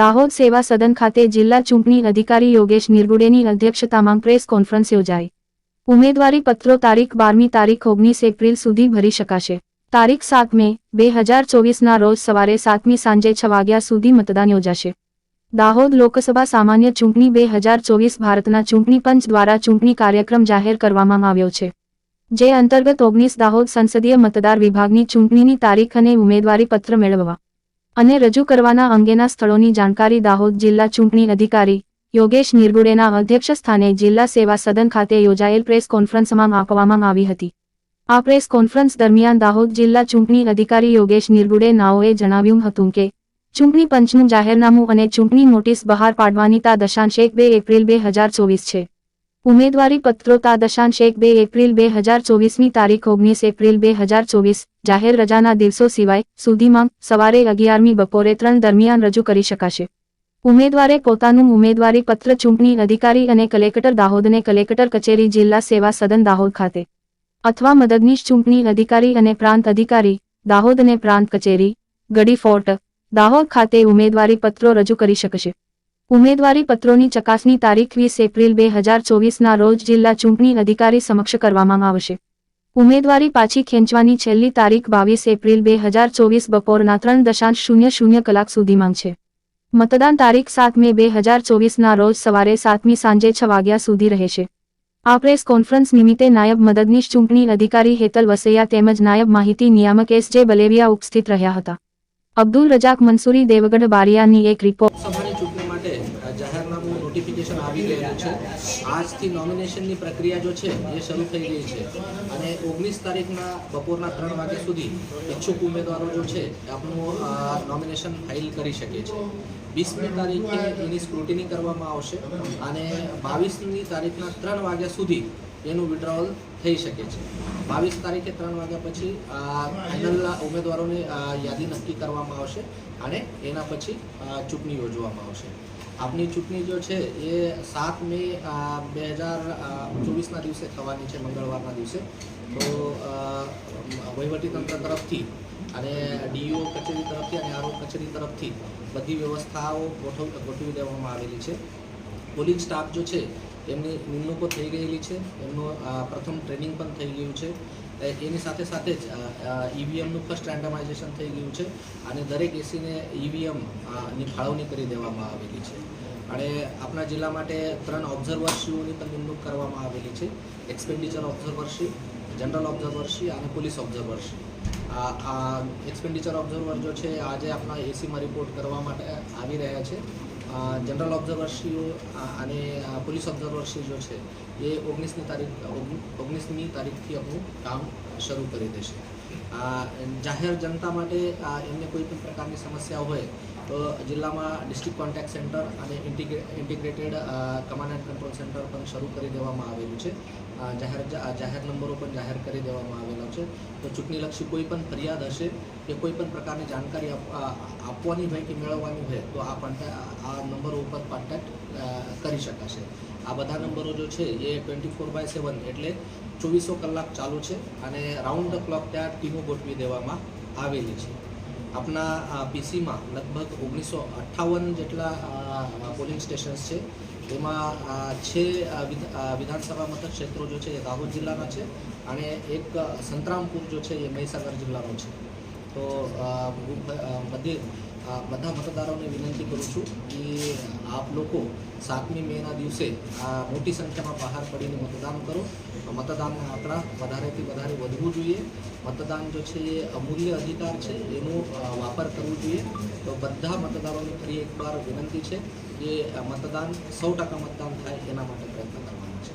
દાહોદ સેવા સદન ખાતે જિલ્લા ચૂંટણી અધિકારી યોગેશ નિર્ગુડેની અધ્યક્ષતામાં પ્રેસ કોન્ફરન્સ યોજાઈ. ઉમેદવારી પત્રો તારીખ બારમી તારીખ ઓગણીસ એપ્રિલ સુધી ભરી શકાશે. તારીખ સાત મે, બે હજાર ચોવીસના રોજ સવારે સાતમી સાંજે છ વાગ્યા સુધી મતદાન યોજાશે. દાહોદ લોકસભા સામાન્ય ચૂંટણી બે હજાર ચોવીસ ભારતના ચૂંટણી પંચ દ્વારા ચૂંટણી કાર્યક્રમ જાહેર કરવામાં આવ્યો છે. જે અંતર્ગત ઓગણીસ દાહોદ સંસદીય મતદાર વિભાગની ચૂંટણીની તારીખ અને ઉમેદવારી પત્ર મેળવવા. અને રજૂ કરવાના અંગેના સ્થળોની જાણકારી દાહોદ જિલ્લા ચૂંટણી અધિકારી યોગેશ નિર્ગુડેના અધ્યક્ષસ્થાને જિલ્લા સેવા સદન ખાતે યોજાયેલ પ્રેસ કોન્ફરન્સમાં આપવામાં આવી હતી. આ પ્રેસ કોન્ફરન્સ દરમિયાન દાહોદ જિલ્લા ચૂંટણી અધિકારી યોગેશ નિર્ગુડે નાઓએ જણાવ્યું હતું કે, ચૂંટણી પંચનું જાહેરનામું અને ચૂંટણી નોટિસ બહાર પાડવાની તા દશાંશ એક બે એપ્રિલ બે હજાર ચોવીસ છે. ઉમેદવારી પત્રો તા દશાંશ એક બે એપ્રિલ બે હજાર ચોવીસમી તારીખ ઓગણીસ એપ્રિલ બે હજાર ચોવીસ, જાહેર રજાના દિવસો સિવાય સુધીમાં સવારે અગિયારમી બપોરે ત્રણ દરમિયાન રજૂ કરી શકાશે. ઉમેદવારે પોતાનું ઉમેદવારી પત્ર ચૂંટણી અધિકારી અને કલેક્ટર દાહોદને કલેક્ટર કચેરી જિલ્લા સેવા સદન દાહોદ ખાતે. અથવા મદદનીશ ચૂંટણી અધિકારી અને પ્રાંત અધિકારી દાહોદ અને પ્રાંત કચેરી ગડી ફોર્ટ, દાહોદ ખાતે ઉમેદવારી પત્રો રજૂ કરી શકશે. ઉમેદવારી પત્રોની ચકાસણી તારીખ વીસ એપ્રિલ બે હજાર ચોવીસના રોજ જિલ્લા ચૂંટણી અધિકારી સમક્ષ કરવામાં આવશે. ઉમેદવારી પાછી ખેંચવાની છેલ્લી તારીખ બાવીસ એપ્રિલ બે હજાર ચોવીસ બપોરના ત્રણ દશાંશ શૂન્ય શૂન્ય કલાક સુધીમાં છે મતદાન તારીખ સાત મે બે હજાર ચોવીસના રોજ સવારે સાતમી સાંજે છ વાગ્યા સુધી રહેશે. આ પ્રેસ કોન્ફરન્સ નિમિત્તે નાયબ મદદનીશ ચૂંટણી અધિકારી હેતલ વસૈયા તેમજ નાયબ માહિતી નિયામક એસ જે બલેવિયા ઉપસ્થિત રહ્યા હતા. અબ્દુલ રજાક મંસૂરી દેવગઢ બારિયાની એક રિપોર્ટ લોકસભાની ચૂંટણી માટે અ, જાહેરનામું નોટિફિકેશન આવી ગયેલું છે આજથી નોમિનેશનની પ્રક્રિયા જો છે, એ શરૂ થઈ ગઈ છે. અને ઓગણીસ તારીખના બપોરના ત્રણ વાગ્યા સુધી ઈચ્છુક ઉમેદવારો જો છે એ આપનું નોમિનેશન ફાઇલ કરી શકે છે. વીસમી તારીખે એની સ્ક્રુટિની કરવામાં આવશે અને બાવીસમી તારીખના ત્રણ વાગ્યા સુધી એનું વિડ્રોવલ થઈ શકે છે. બાવીસ તારીખે ત્રણ વાગ્યા પછી ફાઇનલ ઉમેદવારોની યાદી નક્કી કરવામાં આવશે અને એના પછી ચૂંટણી યોજવામાં આવશે. આપની ચૂંટણી જો છે, એ સાત મે બે હજાર ચોવીસના દિવસે થવાની છે, મંગળવારના દિવસે. તો વહીવટીતંત્ર તરફથી અને ડીઓ કચેરી તરફથી અને આરોગ્ય કચેરી તરફથી બધી વ્યવસ્થાઓ ગોઠવ, ગોઠવી દેવામાં આવેલી છે. પોલીસ સ્ટાફ જો છે, એમની નિમણૂકો થઈ ગયેલી છે. એમનું પ્રથમ ટ્રેનિંગ પણ થઈ ગયું છે. એની સાથે સાથે જ ઈવીએમનું ફર્સ્ટ રેન્ડમાઇઝેશન થઈ ગયું છે અને દરેક એસીને ઈવીએમની ફાળવણી કરી દેવામાં આવેલી છે. અને આપણા જિલ્લા માટે ત્રણ ઓબ્ઝર્વરશ્રીઓની પણ નિમણૂક કરવામાં આવેલી છે. એક્સપેન્ડિચર ઓબ્ઝર્વરશ્રી જનરલ ઓબ્ઝર્વરશ્રી અને પોલીસ ઓબ્ઝર્વરશ્રી આ એક્સપેન્ડિચર ઓબ્ઝર્વર જો છે, આજે આપણા એસીમાં રિપોર્ટ કરવા માટે આવી રહ્યા છે. જનરલ ઓબ્ઝર્વરશ્રીઓ અને પોલીસ ઓબ્ઝર્વરશ્રી જો છે, એ ઓગણીસની તારીખ, ઓગણીસમી તારીખથી આપણું કામ શરૂ કરી દેશે. જાહેર જનતા માટે એમને કોઈ પણ પ્રકારની સમસ્યા હોય તો જિલ્લામાં ડિસ્ટ્રિક્ટ કોન્ટેક્ટ સેન્ટર અને integrated command and control centre પણ શરૂ કરી દેવામાં આવેલું છે. જાહેર જાહેર નંબરો પણ જાહેર કરી દેવામાં આવેલા છે. તો ચૂંટણીલક્ષી કોઈ પણ ફરિયાદ હશે કે કોઈ પણ પ્રકારની જાણકારી આપવાની હોય કે મેળવવાની હોય તો આ આ નંબરો ઉપર કોન્ટેક્ટ કરી શકાશે. આ બધા નંબરો જો છે એ ટ્વેન્ટી ફોર બાય સેવન એટલે ચોવીસો કલાક ચાલુ છે અને રાઉન્ડ ધ ક્લોક ત્યાં ટીમો ગોઠવી દેવામાં આવેલી છે. આપણા પીસીમાં લગભગ ઓગણીસો અઠ્ઠાવન જેટલા પોલિંગ સ્ટેશન્સ છે. એમાં છે વિધાનસભા મતક્ષેત્રો ક્ષેત્રો જો છે એ દાહોદ જિલ્લાના છે અને એક સંતરામપુર જો છે એ મહીસાગર જિલ્લાનો છે. તો હું, બધે બધા મતદારોને વિનંતી કરું છું કે આપ લોકો સાતમી મેના દિવસે આ મોટી સંખ્યામાં બહાર પડીને મતદાન કરો. મતદાનના આંકડા વધારેથી વધારે વધવું જોઈએ. મતદાન જો છે એ અમૂલ્ય અધિકાર છે, એનો વાપર કરવો જોઈએ. તો બધા મતદારોને ફરી એકવાર વિનંતી છે કે મતદાન, સૌ ટકા મતદાન થાય એના માટે પ્રયત્ન કરવાનો છે.